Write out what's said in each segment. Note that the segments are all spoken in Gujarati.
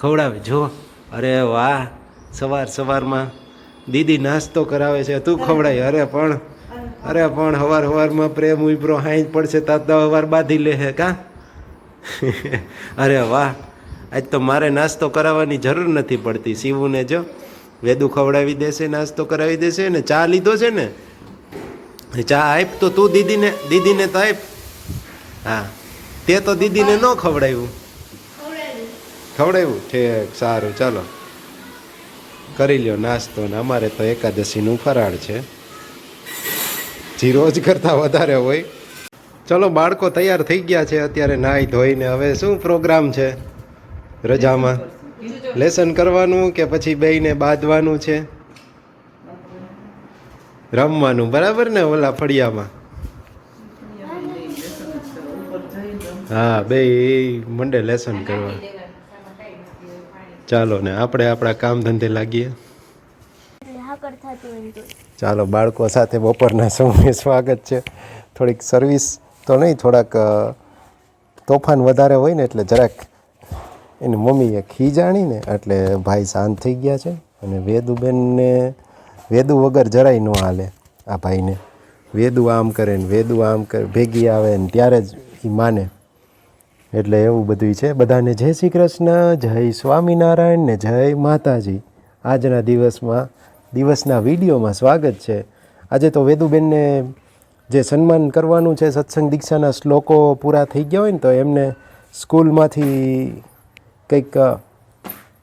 ખવડાવે. જો, અરે વાહ, સવાર સવારમાં દીદી નાસ્તો કરાવે છે, તું ખવડાય. અરે પણ અરે પણ, હવાર હવારમાં પ્રેમ ઉભરો, હાઈ પડશે તાતા હવાર બાંધી લે હે, કા? અરે વાહ, આજ તો મારે નાસ્તો કરાવવાની જરૂર નથી પડતી. શિવુને જો, વેદુ ખવડાવી દેશે, નાસ્તો કરાવી દેશે ને, ચા લીધો છે ને ચા આપ તો તું દીદીને દીદીને તો આપ. હા, તે તો દીદીને ન ખવડાવ્યું. ખવડાવ્યું? ઠેક, સારું, ચાલો. કરી લ્યો નાસ્તો ને અમારે તો એકાદશીનું ફરાળ છે. જે રોજ કરતાં વધારે હોય. ચલો, બાળકો તૈયાર થઈ ગયા છે. અત્યારે નાહી ધોઈને હવે શું પ્રોગ્રામ છે? રજામાં? લેસન કરવાનું કે પછી બેયને બાંધવાનું છે? રમવાનું, બરાબર ને ઓલા ફળિયામાં? હા બે મંડે લેસન કરવા ચાલો ને, આપણે આપણા કામ ધંધે લાગીએ. ચાલો, બાળકો સાથે બપોરના સમયે સ્વાગત છે. થોડીક સર્વિસ તો નહીં, થોડાક તોફાન વધારે હોય ને એટલે જરાક એની મમ્મીએ ખીજાણીને એટલે ભાઈ શાંત થઈ ગયા છે અને વેદુબેનને, વેદુ વગર જરાય ન હાલે આ ભાઈને. વેદુ આમ કરે ને, વેદુ આમ કરે, ભેગી આવે ને ત્યારે જ એ માને. એટલે એવું બધું છે. બધાને જય શ્રી કૃષ્ણ, જય સ્વામિનારાયણ ને જય માતાજી. આજના દિવસમાં, દિવસના વિડીયોમાં સ્વાગત છે. આજે તો વેદુબેનને જે સન્માન કરવાનું છે, સત્સંગ દીક્ષાના શ્લોકો પૂરા થઈ ગયા હોય ને તો એમને સ્કૂલમાંથી કંઈક,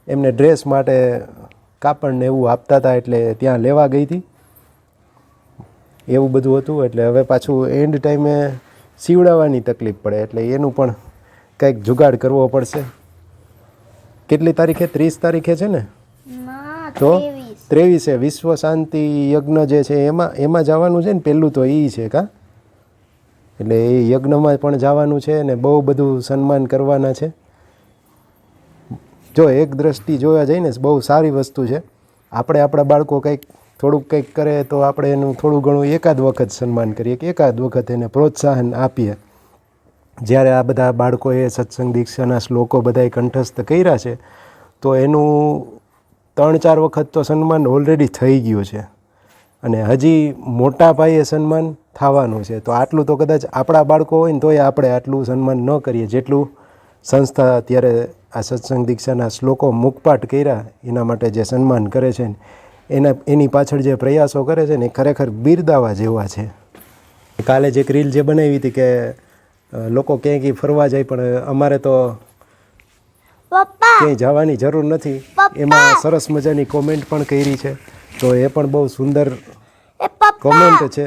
એમને ડ્રેસ માટે કાપડને એવું આપતા હતા એટલે ત્યાં લેવા ગઈ હતી. એવું બધું હતું. એટલે હવે પાછું એન્ડ ટાઈમે સીવડાવવાની તકલીફ પડે. એટલે એનું પણ કંઈક જુગાડ કરવો પડશે? કેટલી તારીખે? ત્રીસ તારીખે છે ને? તો ત્રેવીસે. વિશ્વ શાંતિ યજ્ઞ જે છે એમાં એમાં જવાનું છે ને? પહેલું તો એ છે કા? એટલે એ યજ્ઞમાં પણ જવાનું છે ને બહુ બધું સન્માન કરવાના છે. જો એક દ્રષ્ટિ જોવા જઈને બહુ સારી વસ્તુ છે. આપણે આપણા બાળકો કંઈક થોડુંક કંઈક કરે તો આપણે એનું થોડું ઘણું એકાદ વખત સન્માન કરીએ કે એકાદ વખત એને પ્રોત્સાહન આપીએ. જ્યારે આ બધા બાળકોએ સત્સંગ, દીક્ષાના શ્લોકો બધાએ કંઠસ્થ કર્યા છે, તો એનું ત્રણ ચાર વખત તો સન્માન ઓલરેડી થઈ ગયું છે. અને હજી મોટા પાયે સન્માન થવાનું છે. તો આટલું તો કદાચ આપણા બાળકો હોય ને તોય આપણે આટલું સન્માન ન કરીએ. જેટલું સંસ્થા અત્યારે આ સત્સંગ, દીક્ષાના શ્લોકો મુખપાઠ કર્યા, એના માટે જે સન્માન કરે છે ને, એના, એની પાછળ જે પ્રયાસો કરે છે ને, એ ખરેખર બિરદાવા જેવા છે. કાલે જે રીલ જે બનાવી હતી કે લોકો ક્યાંય ક્યાંય ફરવા જાય પણ અમારે તો ક્યાંય જવાની જરૂર નથી. એમાં સરસ મજાની કોમેન્ટ પણ કરી છે. તો એ પણ બહુ સુંદર કોમેન્ટ છે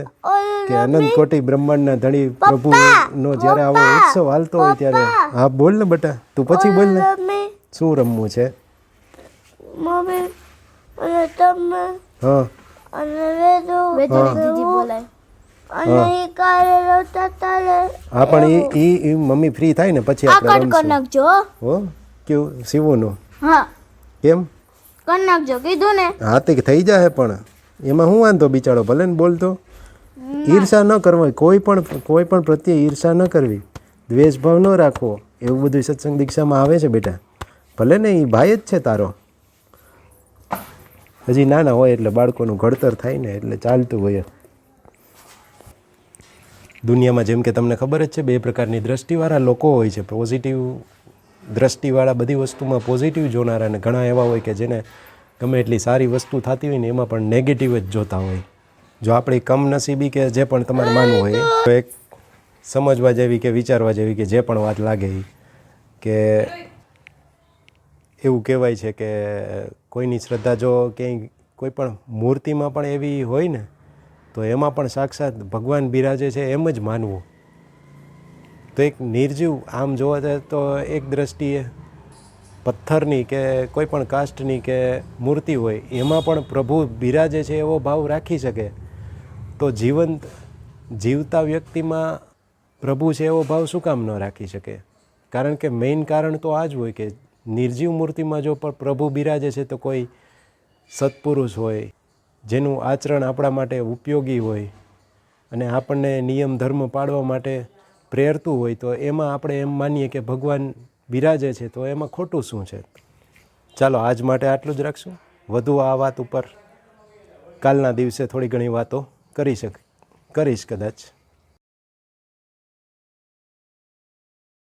કે અનંત કોટી બ્રહ્માંડના ધણી પ્રભુનો જ્યારે આવો ઉત્સવ હાલતો હોય ત્યારે. હા બોલ ને બેટા તું પછી બોલ ને. શું રમવું છે? હા. હા. પણ એ એ મમ્મી ફ્રી થાય ને પછી આપણે કટ કરી હો? કેવું? સીવુંનું હા. કેમ? કનકજો કીધું ને. હા તે થઈ જાય પણ. એમાં હું વાંધો બિચારો ભલે ને બોલતો? ઈર્ષા ન કરવી કોઈ પણ કોઈ પણ પ્રત્યે ઈર્ષા ન કરવી. દ્વેષભાવ ન રાખવો. એવું બધું સત્સંગ દીક્ષામાં આવે છે બેટા. ભલે ને એ ભાઈ જ છે તારો. હજી નાના હોય એટલે બાળકોનું ઘડતર થાય ને એટલે ચાલતું હોય. દુનિયામાં જેમ કે તમને ખબર જ છે, બે પ્રકારની દ્રષ્ટિવાળા લોકો હોય છે. પોઝિટિવ દ્રષ્ટિવાળા બધી વસ્તુમાં પોઝિટિવ જોનારા અને ઘણા એવા હોય કે જેને ગમે એટલી સારી વસ્તુ થતી હોય ને એમાં પણ નેગેટિવ જ જોતા હોય. જો આપણી કમનસીબી કે જે પણ તમારે માનવું હોય, તો એક સમજવા જેવી કે વિચારવા જેવી કે જે પણ વાત લાગે કે એવું કહેવાય છે કે કોઈની શ્રદ્ધા જો ક્યાંય કોઈ પણ મૂર્તિમાં પણ એવી હોય ને તો એમાં પણ સાક્ષાત ભગવાન બિરાજે છે એમ જ માનવું. તો એક નિર્જીવ આમ જોવા જાય તો એક દ્રષ્ટિએ પથ્થરની કે કોઈ પણ કાસ્ટની કે મૂર્તિ હોય, એમાં પણ પ્રભુ બિરાજે છે એવો ભાવ રાખી શકે. તો જીવંત, જીવતા વ્યક્તિમાં પ્રભુ છે એવો ભાવ શું કામ ન રાખી શકે? કારણ કે મેઇન કારણ તો આ જ હોય કે નિર્જીવ મૂર્તિમાં જો પણ પ્રભુ બિરાજે છે તો કોઈ સત્પુરુષ હોય જેનું આચરણ આપણા માટે ઉપયોગી હોય અને આપણને નિયમ ધર્મ પાળવા માટે પ્રેરતું હોય, તો એમાં આપણે એમ માનીએ કે ભગવાન બિરાજે છે, તો એમાં ખોટું શું છે? ચાલો, આજ માટે આટલું જ રાખશું. વધુ આ વાત ઉપર કાલના દિવસે થોડી ઘણી વાતો કરી શક, કરીશ કદાચ.